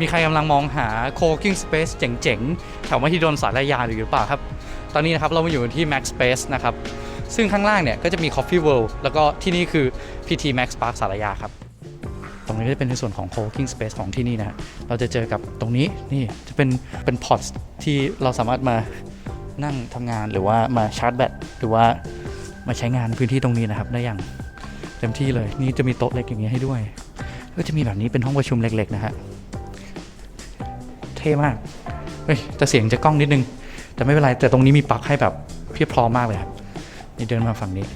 มีใครกำลังมองหา co-working space เจ๋งๆ แถวมหิดลสารยาอยู่หรือเปล่าครับ ตอนนี้นะครับเรามาอยู่ที่ Max Space นะครับ ซึ่งข้างล่างเนี่ยก็จะมี Coffee World แล้วก็ที่นี่คือ PT Max Park สารยาครับ ตรงนี้ก็จะเป็นในส่วนของ co-working space ของที่นี่นะเราจะเจอกับตรงนี้นี่จะเป็นเป็น pods ที่เราสามารถมานั่งทำงานหรือว่ามาชาร์จแบตหรือว่ามาใช้งานพื้นที่ตรงนี้นะครับได้อย่างเต็มที่เลย นี่จะมีโต๊ะเล็กอย่างนี้ให้ด้วย ก็จะมีแบบนี้เป็นห้องประชุมเล็กๆนะฮะ เท่มาก เฮ้ยแต่เสียงจะกล้องนิดนึง แต่ไม่เป็นไร แต่ตรงนี้มีปลั๊กให้แบบเพียบพร้อมมากเลยครับนี่เดินมาฝั่งนี้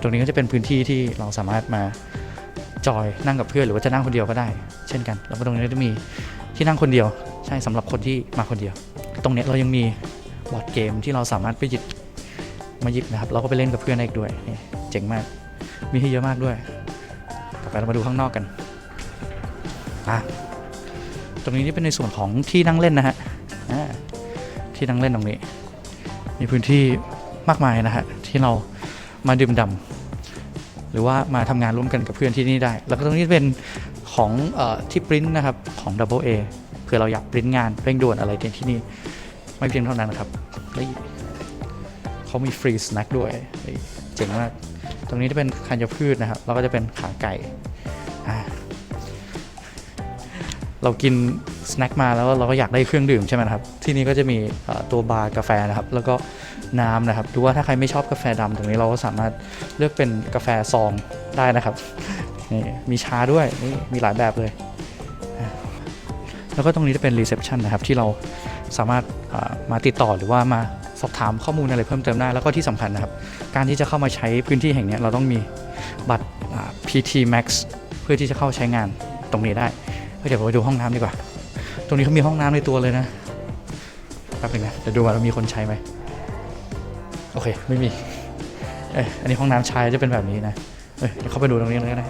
ตรงนี้ก็จะเป็นพื้นที่ที่เราสามารถมาจอยนั่งกับเพื่อนหรือว่าจะนั่งคนเดียวก็ได้ เช่นกัน แล้วก็ตรงนี้จะมีที่นั่งคนเดียว ใช่สำหรับคนที่มาคนเดียว ตรงเนี้ยเรายังมีบอร์ดเกมที่เราสามารถไปหยิบมาหยิบนะครับเราก็ไปเล่นกับเพื่อนได้อีกด้วยนี่เจ๋งมาก มีให้เยอะมากด้วยต่อไปเรามาดูข้างนอกกันอะ ตรงนี้นี่เป็นในส่วนของที่นั่งเล่นนะฮะที่นั่งเล่นตรงนี้ มีพื้นที่มากมายนะฮะที่เรามาดื่มด่ำหรือว่ามาทำงานร่วมกันกับเพื่อนที่นี่ได้ แล้วก็ตรงนี้เป็นของอที่ปริ้นนะครับของ Double A เผื่อเราอยากปริ้นงานเร่งด่วนอะไรที่นี่ไม่เพียงเท่านั้นนะครับเขามีฟรีสแน็คด้วยเจ๋งมาก ตรงนี้จะเป็นคัญพืชนะครับ แล้วก็จะเป็นขาไก่ เรากินสแน็คมาแล้วเราก็อยากได้เครื่องดื่มใช่ไหมครับที่นี่ก็จะมีตัวบาร์กาแฟนะครับแล้วก็น้ำนะครับหรือว่าถ้าใครไม่ชอบกาแฟดำตรงนี้เราก็สามารถเลือกเป็นกาแฟซองได้นะครับนี่มีชาด้วยนี่มีหลายแบบเลย แล้วก็ตรงนี้จะเป็นรีเซพชันนะครับที่เราสามารถมาติดต่อหรือว่ามาสอบถามข้อมูลอะไรเพิ่มเติมได้แล้วก็ที่สำคัญนะครับ การที่จะเข้ามาใช้พื้นที่แห่งนี้เราต้องมีบัตร PT Max เพื่อที่จะเข้าใช้งานตรงนี้ได้ เดี๋ยวไปดูห้องน้ำดีกว่า ตรงนี้เขามีห้องน้ำในตัวเลยนะแป๊บหนึงนะเดี๋ยวดูว่าเรามีคนใช้ไหมโอเคไม่มีเอ้ยอันนี้ห้องน้ำชายจะเป็นแบบนี้นะเอ้ยเดี๋ยวเข้าไปดูตรงนี้เลยก็ได้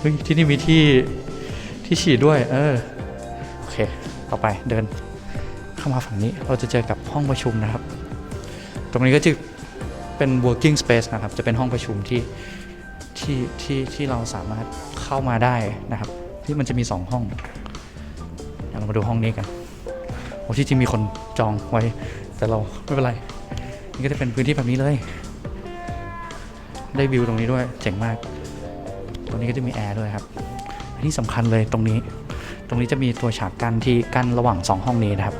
เฮ้ยที่นี่มีที่ที่ฉีดด้วย เออโอเค ต่อไปเดินเข้ามาฝั่งนี้เราจะเจอกับห้องประชุมนะครับ ตรงนี้ก็จะเป็น working space นะครับ จะเป็นห้องประชุมที่ ที่ที่ที่เราสามารถเข้ามาได้นะครับ ที่มันจะมี 2 ห้องเดี๋ยวเรามาดูห้องนี้กันโอ้ที่จริงมีคนจองไว้ แต่เราไม่เป็นไร นี่ก็จะเป็นพื้นที่แบบนี้เลย ได้วิวตรงนี้ด้วยเจ๋งมาก ตรงนี้ก็จะมีแอร์ด้วยครับที่สำคัญเลยตรงนี้ ตรงนี้จะมีตัวฉากกั้นที่กั้นระหว่าง 2 ห้องนี้นะครับ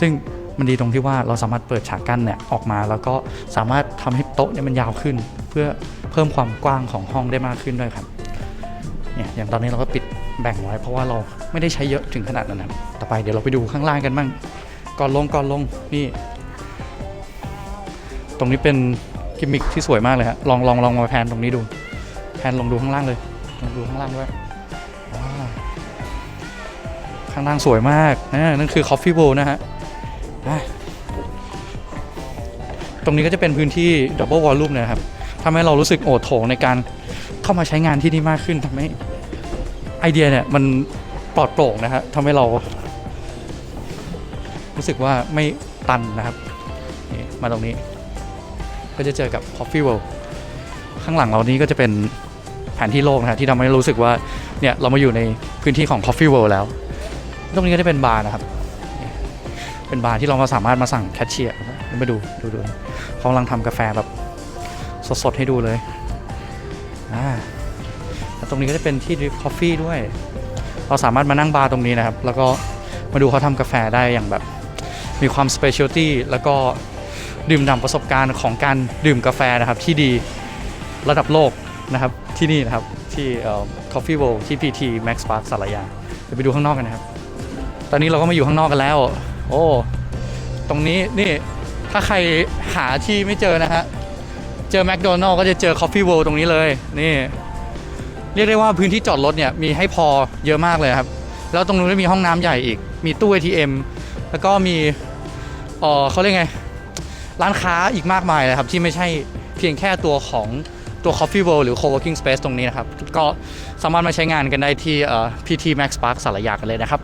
ซึ่ง มันดีตรงที่ว่าเราสามารถเปิดฉากกั้นเนี่ยออกมา แล้วก็สามารถทำให้โต๊ะเนี่ยมันยาวขึ้น เพื่อเพิ่มความกว้างของห้องได้มากขึ้นด้วยครับเนี่ยอย่างตอนนี้เราก็ปิดแบ่งไว้ เพราะว่าเราไม่ได้ใช้เยอะถึงขนาดนั้นนะต่อไปเดี๋ยวเราไปดูข้างล่างกันบ้างก่อนลงก่อนลงนี่ ตรงนี้เป็นกิมมิคที่สวยมากเลยฮะลองลองลองมาแพนตรงนี้ดูแพนลงดูข้างล่างเลยลองดูข้างล่างด้วยข้างล่างสวยมากนะนั่นคือ Coffee Bowl นะฮะ ตรงนี้ก็จะเป็นพื้นที่ Double Volume นะครับทำให้เรารู้สึกโอดโถงในการเข้ามาใช้งานที่นี่มากขึ้นทำให้ไอเดียเนี่ยมันปลอดโปร่งนะฮะทำให้เรา รู้สึกว่าไม่ตันนะครับนี่มาตรงนี้ ก็จะเจอกับ Coffee World ข้างหลังเรานี้ก็จะเป็นแผนที่โลกนะฮะที่ทำให้รู้สึกว่าเนี่ยเรามาอยู่ในพื้นที่ของ Coffee World แล้ว ตรงนี้ก็จะเป็นบาร์นะครับ เป็นบาร์ที่เรามาสามารถมาสั่งแคชเชียร์มาดูดูดูเขากำลังทำกาแฟแบบสดๆให้ดูเลยอ่าแล้วตรงนี้ก็จะเป็นที่ดริปคอฟฟี่ด้วย เราสามารถมานั่งบาร์ตรงนี้นะครับ แล้วก็มาดูเขาทำกาแฟได้อย่างแบบ มีความสเปเชียลตี้แล้วก็ดื่มด่ำประสบการณ์ของการดื่มกาแฟนะครับที่ดีระดับโลกนะครับที่นี่นะครับที่เอ่อ Coffee World ที่ PT Max Park สารยาเดี๋ยวไปดูข้างนอกกันนะครับ ตอนนี้เราก็มาอยู่ข้างนอกกันแล้ว โอ้ ตรงนี้นี่ถ้าใครหาที่ไม่เจอนะฮะ เจอแมคโดนัลล์ก็จะเจอ Coffee World ตรงนี้เลย นี่ เรียกได้ว่าพื้นที่จอดรถเนี่ยมีให้พอเยอะมากเลยครับ แล้วตรงนู้นก็มีห้องน้ำใหญ่อีก มีตู้ ATM แล้วก็มีเออเขาเรียกไง ร้านค้าอีกมากมายเลยครับ ที่ไม่ใช่เพียงแค่ตัวของตัว Coffee World หรือ Co-working Space ตรงนี้นะครับ ก็สามารถมาใช้งานกันได้ที่ PT Max Park สารยากันเลยนะครับ